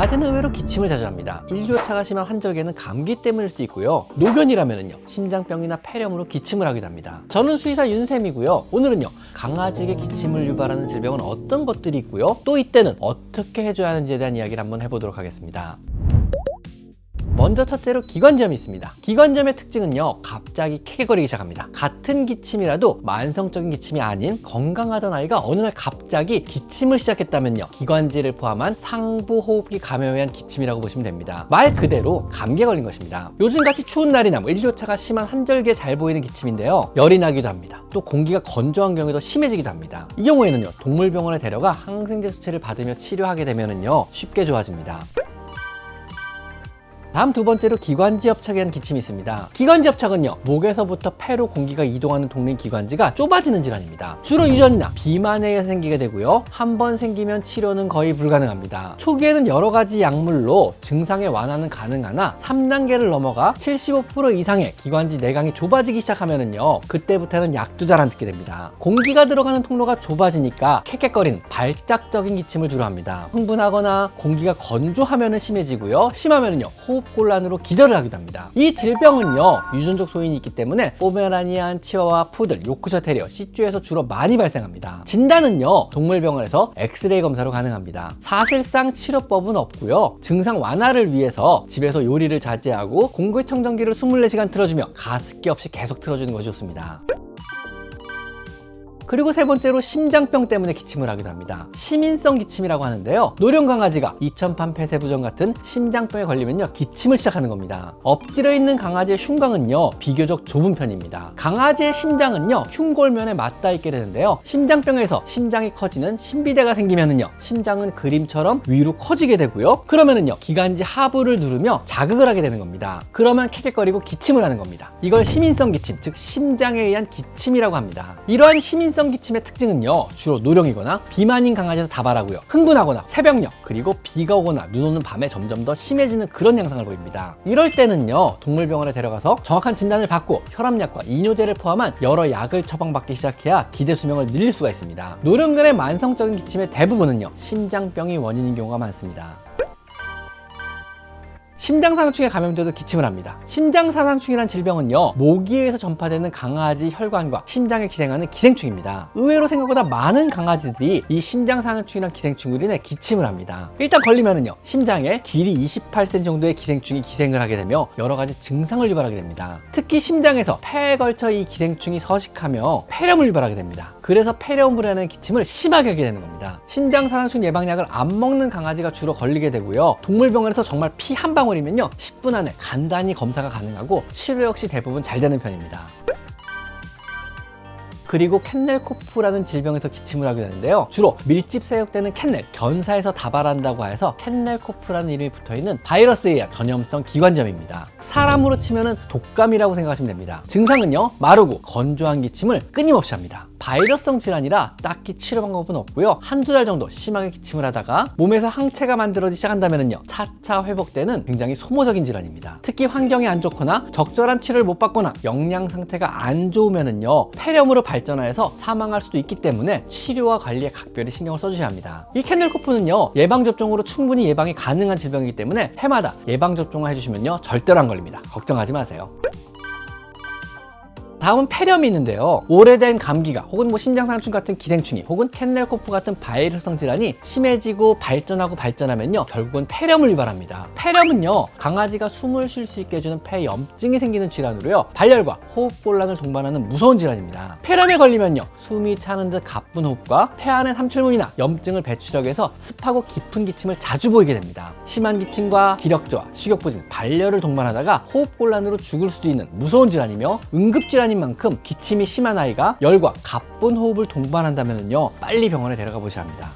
강아지는 의외로 기침을 자주 합니다. 일교차가 심한 환절기에는 감기 때문일 수 있고요. 노견이라면요 심장병이나 폐렴으로 기침을 하기도 합니다. 저는 수의사 윤쌤이고요. 오늘은요 강아지에게 기침을 유발하는 질병은 어떤 것들이 있고요. 또 이때는 어떻게 해줘야 하는지에 대한 이야기를 한번 해보도록 하겠습니다. 먼저 첫째로 기관지염이 있습니다. 기관지염의 특징은요, 갑자기 캐게거리기 시작합니다. 같은 기침이라도 만성적인 기침이 아닌 건강하던 아이가 어느 날 갑자기 기침을 시작했다면요, 기관지를 포함한 상부 호흡기 감염에 의한 기침이라고 보시면 됩니다. 말 그대로 감기에 걸린 것입니다. 요즘같이 추운 날이나 뭐 일교차가 심한 한절기에 잘 보이는 기침인데요, 열이 나기도 합니다. 또 공기가 건조한 경우에 더 심해지기도 합니다. 이 경우에는요, 동물병원에 데려가 항생제 수치를 받으며 치료하게 되면은요, 쉽게 좋아집니다. 다음 두 번째로 기관지 협착이라는 기침이 있습니다. 기관지 협착은요, 목에서부터 폐로 공기가 이동하는 동맥 기관지가 좁아지는 질환입니다. 주로 유전이나 비만에 의해 생기게 되고요. 한 번 생기면 치료는 거의 불가능합니다. 초기에는 여러 가지 약물로 증상의 완화는 가능하나 3단계를 넘어가 75% 이상의 기관지 내강이 좁아지기 시작하면은요, 그때부터는 약두자란 듣게 됩니다. 공기가 들어가는 통로가 좁아지니까 캑캑거리는 발작적인 기침을 주로 합니다. 흥분하거나 공기가 건조하면은 심해지고요. 심하면은요, 호 흡곤란으로 기절을 하기도 합니다. 이 질병은요, 유전적 소인이 있기 때문에 포메라니안, 치와와, 푸들, 요크셔 테리어, 시주에서 주로 많이 발생합니다. 진단은요, 동물병원에서 엑스레이 검사로 가능합니다. 사실상 치료법은 없고요. 증상 완화를 위해서 집에서 요리를 자제하고 공기청정기를 24시간 틀어주며 가습기 없이 계속 틀어주는 것이 좋습니다. 그리고 세 번째로 심장병 때문에 기침을 하기도 합니다. 시민성 기침이라고 하는데요. 노령 강아지가 이천판 폐쇄부전 같은 심장병에 걸리면요 기침을 시작하는 겁니다. 엎드려 있는 강아지의 흉곽은요 비교적 좁은 편입니다. 강아지의 심장은요 흉골면에 맞닿아 있게 되는데요. 심장병에서 심장이 커지는 심비대가 생기면은요 심장은 그림처럼 위로 커지게 되고요. 그러면은요 기관지 하부를 누르며 자극을 하게 되는 겁니다. 그러면 캐캐거리고 기침을 하는 겁니다. 이걸 시민성 기침, 즉 심장에 의한 기침이라고 합니다. 이러한 시민성 기침의 특징은요 주로 노령이거나 비만인 강아지에서 다발하고요. 흥분하거나 새벽녘 그리고 비가 오거나 눈 오는 밤에 점점 더 심해지는 그런 양상을 보입니다. 이럴 때는요 동물병원에 데려가서 정확한 진단을 받고 혈압약과 이뇨제를 포함한 여러 약을 처방받기 시작해야 기대 수명을 늘릴 수가 있습니다. 노령들의 만성적인 기침의 대부분은요 심장병이 원인인 경우가 많습니다 심장상충에 감염돼도 기침을 합니다. 심장사상충이란 질병은요, 모기에서 전파되는 강아지 혈관과 심장에 기생하는 기생충입니다. 의외로 생각보다 많은 강아지들이 이 심장사상충이란 기생충으로 인해 기침을 합니다. 일단 걸리면은요, 심장에 길이 28cm 정도의 기생충이 기생을 하게 되며 여러 가지 증상을 유발하게 됩니다. 특히 심장에서 폐에 걸쳐 이 기생충이 서식하며 폐렴을 유발하게 됩니다. 그래서 폐렴을 하는 기침을 심하게 하게 되는 겁니다. 심장사상충 예방약을 안 먹는 강아지가 주로 걸리게 되고요. 동물병원에서 정말 피 한 방울이 면요 10분 안에 간단히 검사가 가능하고 치료 역시 대부분 잘 되는 편입니다. 그리고 캔넬코프라는 질병에서 기침을 하게 되는데요. 주로 밀집 세역되는 캔넬, 견사에서 다발한다고 해서 캔넬코프라는 이름이 붙어있는 바이러스에 의한 전염성 기관점입니다. 사람으로 치면은 독감이라고 생각하시면 됩니다. 증상은요, 마르고 건조한 기침을 끊임없이 합니다. 바이러스성 질환이라 딱히 치료 방법은 없고요. 한두 달 정도 심하게 기침을 하다가 몸에서 항체가 만들어지기 시작한다면요. 차차 회복되는 굉장히 소모적인 질환입니다. 특히 환경이 안 좋거나 적절한 치료를 못 받거나 영양 상태가 안 좋으면은요. 폐렴으로 발전해서 사망할 수도 있기 때문에 치료와 관리에 각별히 신경을 써주셔야 합니다. 이 캔넬코프는요. 예방 접종으로 충분히 예방이 가능한 질병이기 때문에 해마다 예방 접종을 해주시면요. 절대로 안 걸립니다. 걱정하지 마세요. 다음은 폐렴이 있는데요. 오래된 감기가 혹은 뭐 심장상충 같은 기생충이 혹은 캔넬코프 같은 바이러스성 질환이 심해지고 발전하고 발전하면요. 결국은 폐렴을 유발합니다. 폐렴은요. 강아지가 숨을 쉴 수 있게 해주는 폐염증이 생기는 질환으로요. 발열과 호흡곤란을 동반하는 무서운 질환입니다. 폐렴에 걸리면요. 숨이 차는 듯 가쁜 호흡과 폐 안의 삼출문이나 염증을 배출하기 위해서 습하고 깊은 기침을 자주 보이게 됩니다. 심한 기침과 기력 저하, 식욕 부진, 발열을 동반하다가 호흡곤란으로 죽을 수도 있는 무서운 질환이며 응급 질환 인 만큼 기침이 심한 아이가 열과 가쁜 호흡을 동반한다면요 빨리 병원에 데려가 보셔야 합니다.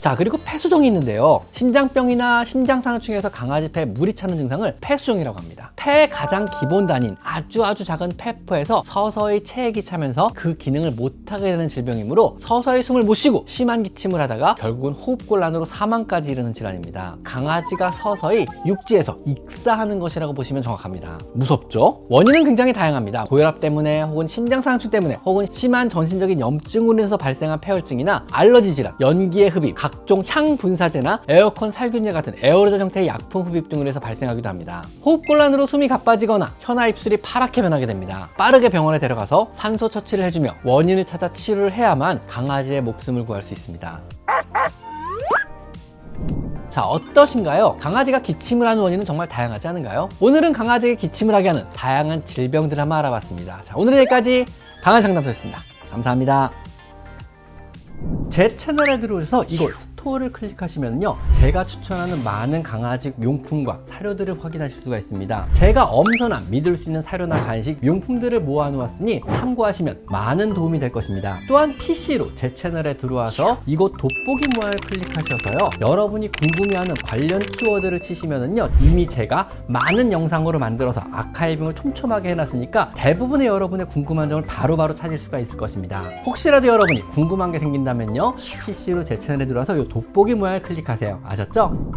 자 그리고 폐수종이 있는데요 심장병이나 심장상충에서 강아지 폐에 물이 차는 증상을 폐수종이라고 합니다 폐의 가장 기본 단위인 아주 아주 작은 폐포에서 서서히 체액이 차면서 그 기능을 못하게 되는 질병이므로 서서히 숨을 못 쉬고 심한 기침을 하다가 결국은 호흡곤란으로 사망까지 이르는 질환입니다 강아지가 서서히 육지에서 익사하는 것이라고 보시면 정확합니다 무섭죠? 원인은 굉장히 다양합니다 고혈압 때문에 혹은 심장상충 때문에 혹은 심한 전신적인 염증으로 인해서 발생한 폐혈증이나 알러지 질환, 연기의 흡입, 각 각종 향 분사제나 에어컨 살균제 같은 에어로졸 형태의 약품 흡입 등으로 해서 발생하기도 합니다. 호흡곤란으로 숨이 가빠지거나 혀나 입술이 파랗게 변하게 됩니다. 빠르게 병원에 데려가서 산소 처치를 해주며 원인을 찾아 치료를 해야만 강아지의 목숨을 구할 수 있습니다. 자, 어떠신가요? 강아지가 기침을 하는 원인은 정말 다양하지 않은가요? 오늘은 강아지에게 기침을 하게 하는 다양한 질병들 한번 알아봤습니다. 자, 오늘은 여기까지 강아지 상담소였습니다. 감사합니다. 제 채널에 들어오셔서 이곳 스토어를 클릭하시면요 제가 추천하는 많은 강아지 용품과 사료들을 확인하실 수가 있습니다. 제가 엄선한 믿을 수 있는 사료나 간식 용품들을 모아놓았으니 참고하시면 많은 도움이 될 것입니다. 또한 PC로 제 채널에 들어와서 이곳 돋보기 모양을 클릭하셔서요 여러분이 궁금해하는 관련 키워드를 치시면은요 이미 제가 많은 영상으로 만들어서 아카이빙을 촘촘하게 해놨으니까 대부분의 여러분의 궁금한 점을 바로바로 찾을 수가 있을 것입니다. 혹시라도 여러분이 궁금한 게 생긴다면요 PC로 제 채널에 들어와서 이 돋보기 모양을 클릭하세요 아셨죠?